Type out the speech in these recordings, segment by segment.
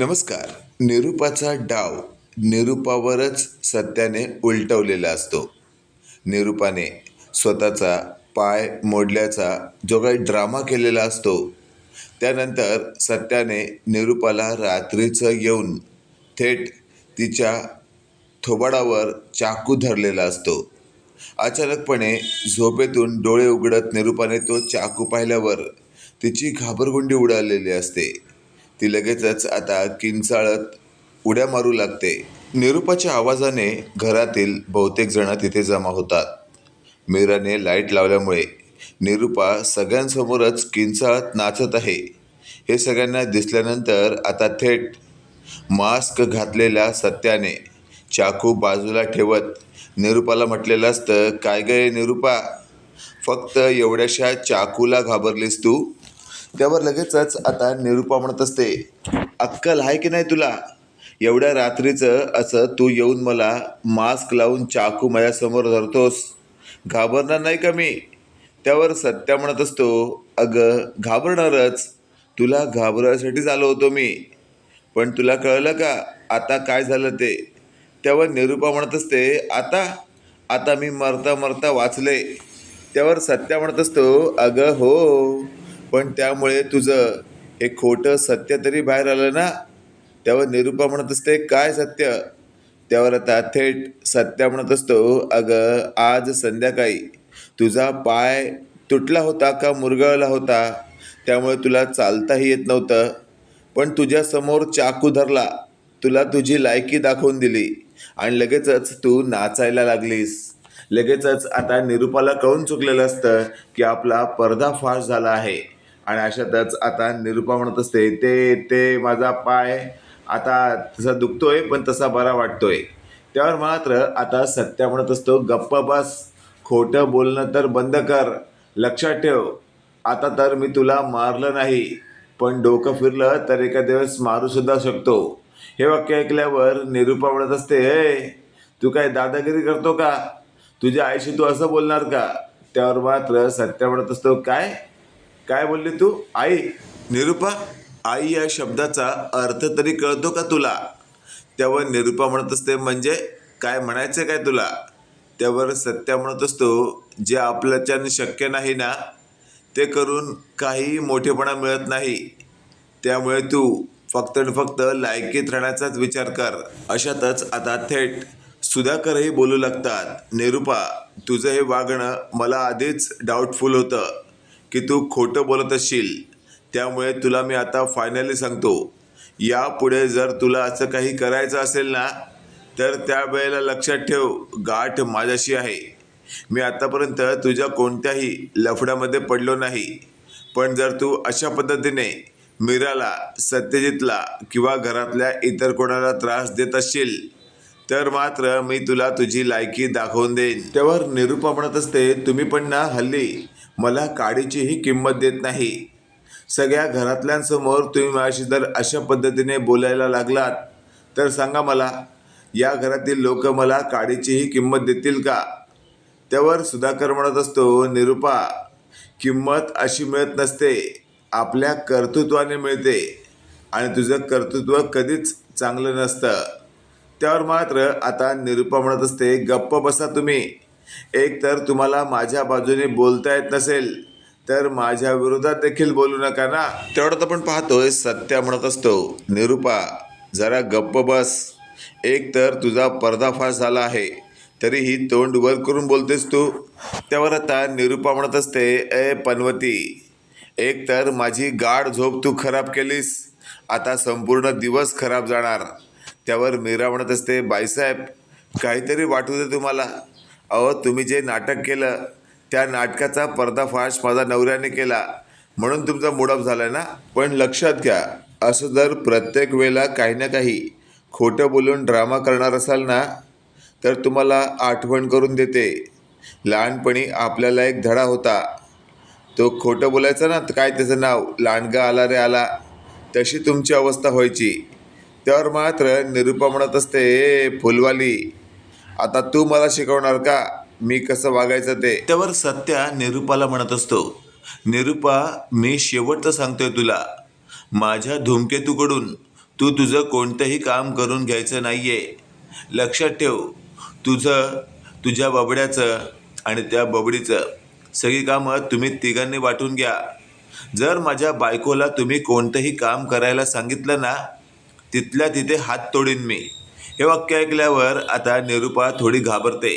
नमस्कार. निरूपाचा डाव निरूपावरच सत्याने उलटवलेला असतो. निरूपाने स्वतःचा पाय मोडल्याचा जो काही ड्रामा केलेला असतो त्यानंतर सत्याने निरूपाला रात्रीचं येऊन थेट तिच्या थोबाडावर चाकू धरलेला असतो. अचानकपणे झोपेतून डोळे उघडत निरूपाने तो चाकू पाहिल्यावर तिची घाबरगुंडी उडालेली असते. ती लगेचच आता किंचाळत उड्या मारू लागते. निरूपाच्या आवाजाने घरातील बहुतेक जण तिथे जमा होतात. मीराने लाइट लावल्यामुळे निरूपा सगळ्यांसमोरच किंचाळत नाचत आहे. हे सगळ्यांना दिसल्यानंतर आता थेट मास्क घातलेल्या सत्याने चाकू बाजूला ठेवत निरूपाला म्हटलेलं असतं काय गय निरूपा? फक्त एवढ्याशा चाकूला घाबरलीस तू? त्यावर लगेचच आता निरूपा म्हणत असते अक्कल आहे की नाही तुला? एवढ्या रात्रीचं असं तू येऊन मला मास्क लावून चाकू माझ्यासमोर धरतोस. घाबरणार नाही का मी? त्यावर सत्या म्हणत असतो अगं घाबरणारच. तुला घाबरायसाठीच आलो होतो मी. पण तुला कळलं का? आता काय झालं ते? त्यावर निरूपा म्हणत असते आता? आता मी मरता मरता वाचले. त्यावर सत्या म्हणत असतो अगं हो. पण त्यामुळे तुझं हे खोटं सत्य तरी बाहेर आलं ना त्यावर निरूपा म्हणत असते काय सत्य? त्यावर आता थेट सत्या म्हणत असतो अगं आज संध्याकाळी तुझा पाय तुटला होता का मुरगळला होता? त्यामुळे तुला चालताही येत नव्हतं. पण तुझ्यासमोर चाकू धरला. तुला तुझी लायकी दाखवून दिली. आणि लगेचच तू नाचायला लागलीस. लगेचच आता निरूपाला कळून चुकलेलं असतं की आपला पर्दाफाश झाला आहे. आणि अशातच आता निरुपा म्हणत असते ते ते माझा पाय आता तसा दुखतोय पण तसा बरा वाटतोय. त्यावर मात्र आता सत्या म्हणत असतो गप्प बस खोटं बोलणं तर बंद कर लक्षात ठेव आता तर मी तुला मारलं नाही पण डोकं फिरलं तर एका दिवस मारू सुद्धा शकतो. हे वाक्य ऐकल्यावर निरूपा म्हणत असते हे तू काय दादागिरी करतो का? तुझ्या आईशी तू असं बोलणार का? त्यावर मात्र सत्या म्हणत असतो काय? काय बोलली तू? आई. निरूपा आई या शब्दाचा अर्थ तरी कळतो का तुला? त्यावर निरूपा म्हणत असते म्हणजे काय म्हणायचं काय तुला? त्यावर सत्या म्हणत असतो जे आपल्याच्यानं शक्य नाही ना ते करून काही मोठेपणा मिळत नाही. त्यामुळे तू फक्त आणि फक्त लायकीत राहण्याचाच विचार कर. अशातच आता थेट सुधाकरही बोलू लागतात. निरूपा तुझं हे वागणं मला आधीच डाऊटफुल होतं. की तू खोटं बोलत असशील त्यामुळे तुला मी आता फायनली सांगतो. यापुढे जर तुला असं काही करायचं असेल ना तर त्यावेळेला लक्षात ठेव गाठ माझ्याशी आहे. मी आतापर्यंत तुझ्या कोणत्याही लफड्यामध्ये पडलो नाही. पण जर तू अशा पद्धतीने मीराला सत्यजितला किंवा घरातल्या इतर कोणाला त्रास देत असशील तर मात्र मी तुला तुझी लायकी दाखवून देईन. त्यावर निरूपा म्हणत असते तुम्ही पण ना हल्ली मला काडीचीही किंमत देत नाही. सगळ्या घरातल्यांसमोर तुम्ही माझ्याशी जर अशा पद्धतीने बोलायला लागलात तर सांगा मला या घरातील लोक मला काडीचीही किंमत देतील का? त्यावर सुधाकर म्हणत असतो निरूपा किंमत अशी मिळत नसते. आपल्या कर्तृत्वाने मिळते आणि तुझं कर्तृत्व कधीच चांगलं नसतं. त्यावर मात्र आता निरूपा म्हणत असते गप्प बसा तुम्ही. एक तर तुम्हाला माझ्या बाजूने बोलता येत नसेल तर माझ्या विरोधात देखील बोलू नका ना. तेवढं आपण पाहतोय सत्या म्हणत असतो निरूपा जरा गप्प बस. एक तर तुझा पर्दाफाश झाला आहे तरीही तोंड वर करून बोलतेस तू. त्यावर आता निरूपा म्हणत असते ए पनवती एक तर माझी गाढ झोप तू खराब केलीस. आता संपूर्ण दिवस खराब जाणार. त्यावर मीरा म्हणत असते बाईसाहेब काहीतरी वाटू दे तुम्हाला. अहो तुम्ही जे नाटक केलं त्या नाटकाचा पर्दाफाश माझा नवऱ्याने केला. म्हणून तुमचा मूडअप झाला ना? पण लक्षात घ्या असं जर प्रत्येक वेळेला काही ना काही खोटं बोलून ड्रामा करणार असाल ना तर तुम्हाला आठवण करून देते. लहानपणी आपल्याला एक धडा होता. तो खोटं बोलायचा ना तर काय त्याचं नाव? लांडगा आला रे आला. तशी तुमची अवस्था व्हायची. त्यावर मात्र निरुपा म्हणत असते ए फुलवाली आता तू मला शिकवणार का? मी कसं वागायचं ते? त्यावर सत्या निरूपाला म्हणत असतो. निरूपा मी शेवटचं सांगतोय तुला. माझ्या धूमकेतूकडून तू तुझं कोणतंही काम करून घ्यायचं नाही आहे लक्षात ठेव तुझं तुझ्या बबड्याचं आणि त्या बबडीचं सगळी कामं तुम्ही तिघांनी वाटून घ्या. जर माझ्या बायकोला तुम्ही कोणतंही काम करायला सांगितलं ना तिथल्या तिथे हात तोडीन मी. हे वाक्य ऐकल्यावर आता निरुपा थोडी घाबरते.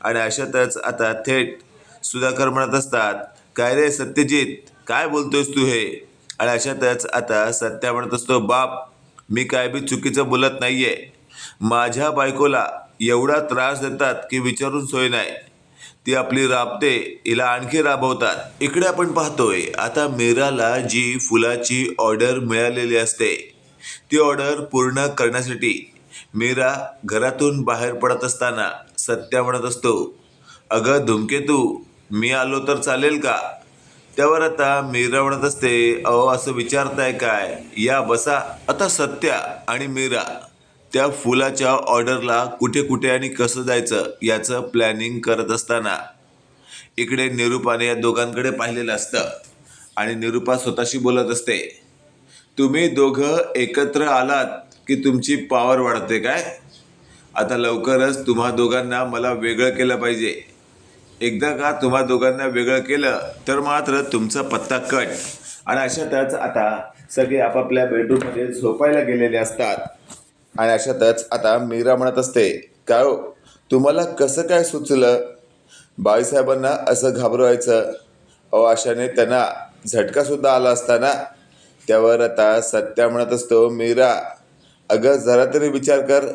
आणि अशातच आता थेट सुधाकर म्हणत असतात काय रे सत्यजित? काय बोलतोयस तू हे? आणि अशातच आता सत्या म्हणत असतो बाप मी काय बी चुकीचं बोलत नाही आहे माझ्या बायकोला एवढा त्रास देतात की विचारून सोय नाही. ती आपली राबते हिला आणखी राबवतात. इकडे आपण पाहतोय आता मीराला जी फुलाची ऑर्डर मिळालेली असते ती ऑर्डर पूर्ण करण्यासाठी मीरा घरातून बाहेर पडत असताना सत्या म्हणत असतो अगं धुमकेतू मी आलो तर चालेल का? त्यावर आता मीरा म्हणत असते अहो असं विचारताय काय? या बसा. आता सत्या आणि मीरा त्या फुलाच्या ऑर्डरला कुठे कुठे आणि कसं जायचं याचं प्लॅनिंग करत असताना इकडे निरूपाने या दोघांकडे पाहिलेलं असतं आणि निरूपा स्वतःशी बोलत असते तुम्ही दोघं एकत्र आलात की तुमची पॉवर वाढते काय? आता लवकरच तुम्हा दोघांना मला वेगळं केलं पाहिजे. एकदा का तुम्हा दोघांना वेगळं केलं तर मात्र तुमचा पत्ता कट. आणि अशातच आता सगळे आपापल्या बेडरूममध्ये झोपायला गेलेले असतात. आणि अशातच आता मीरा म्हणत असते काय हो तुम्हाला कसं काय सुचलं? बाईसाहेबांना असं घाबरवायचं. अहो अशाने त्यांना झटकासुद्धा आला असताना त्यावर आता सत्या म्हणत असतो मीरा अगं जरा तरी विचार कर.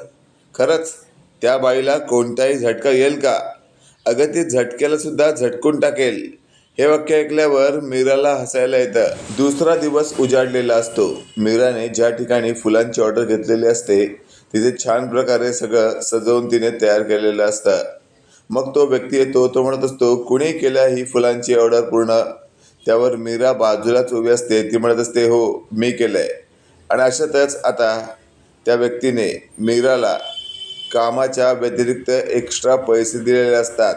खरंच त्या बाईला कोणताही झटका येईल का? अगं ती झटक्याला सुद्धा झटकून टाकेल. हे वाक्य ऐकल्यावर मीराला हसायला येतं. दुसरा दिवस उजाडलेला असतो. मीराने ज्या ठिकाणी फुलांची ऑर्डर घेतलेली असते तिथे छान प्रकारे सगळं सजवून तिने तयार केलेलं असतं. मग तो व्यक्ती येतो तो म्हणत असतो कुणी केल्या ही फुलांची ऑर्डर पूर्ण? त्यावर मीरा बाजूलाच उभी असते. ती म्हणत असते हो मी केलं आहे आणि अशातच आता त्या व्यक्तीने मीराला कामाच्या व्यतिरिक्त एक्स्ट्रा पैसे दिलेले असतात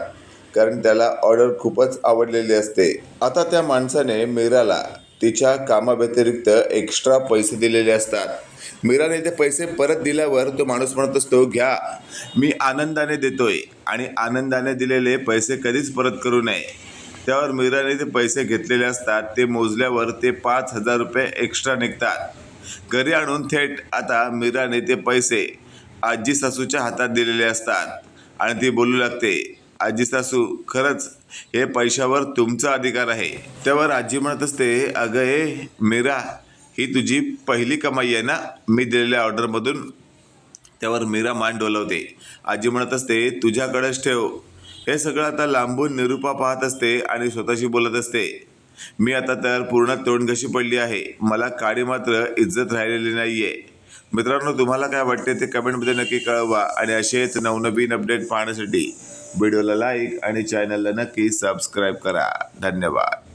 कारण त्याला ऑर्डर खूपच आवडलेली असते. आता त्या माणसाने मीराला तिच्या कामाव्यतिरिक्त एक्स्ट्रा पैसे दिलेले असतात. मीराने ते पैसे परत दिल्यावर तो माणूस म्हणत असतो घ्या मी आनंदाने देतोय आणि आनंदाने दिलेले पैसे कधीच परत करू नये. त्यावर मीराने ते पैसे घेतलेले असतात ते मोजल्यावर ते पाच हजार रुपये एक्स्ट्रा निघतात. घरी आणून थेट आता मीराने ते पैसे आजी सासूच्या हातात दिलेले असतात. आणि ती बोलू लागते आजी सासू खरंच हे पैशावर तुमचा अधिकार आहे. त्यावर आजी म्हणत असते अगं ए मीरा ही तुझी पहिली कमाई आहे ना? मी दिलेल्या ऑर्डरमधून. त्यावर मीरा मान डोलवते. आजी म्हणत असते तुझ्याकडेच ठेव. हे सगळं आता लांबून निरूपा पाहत असते आणि स्वतःशी बोलत असते. मी आता तर पूर्ण तोंडघशी पडली आहे? मला काळी मात्र इज्जत राहिलेली नाही आहे मित्रांनो तुम्हाला काय वाटते ते कमेंटमध्ये नक्की कळवा आणि असेच नवनवीन अपडेट पाहण्यासाठी व्हिडिओला लाईक आणि चॅनलला नक्की सबस्क्राईब करा. धन्यवाद.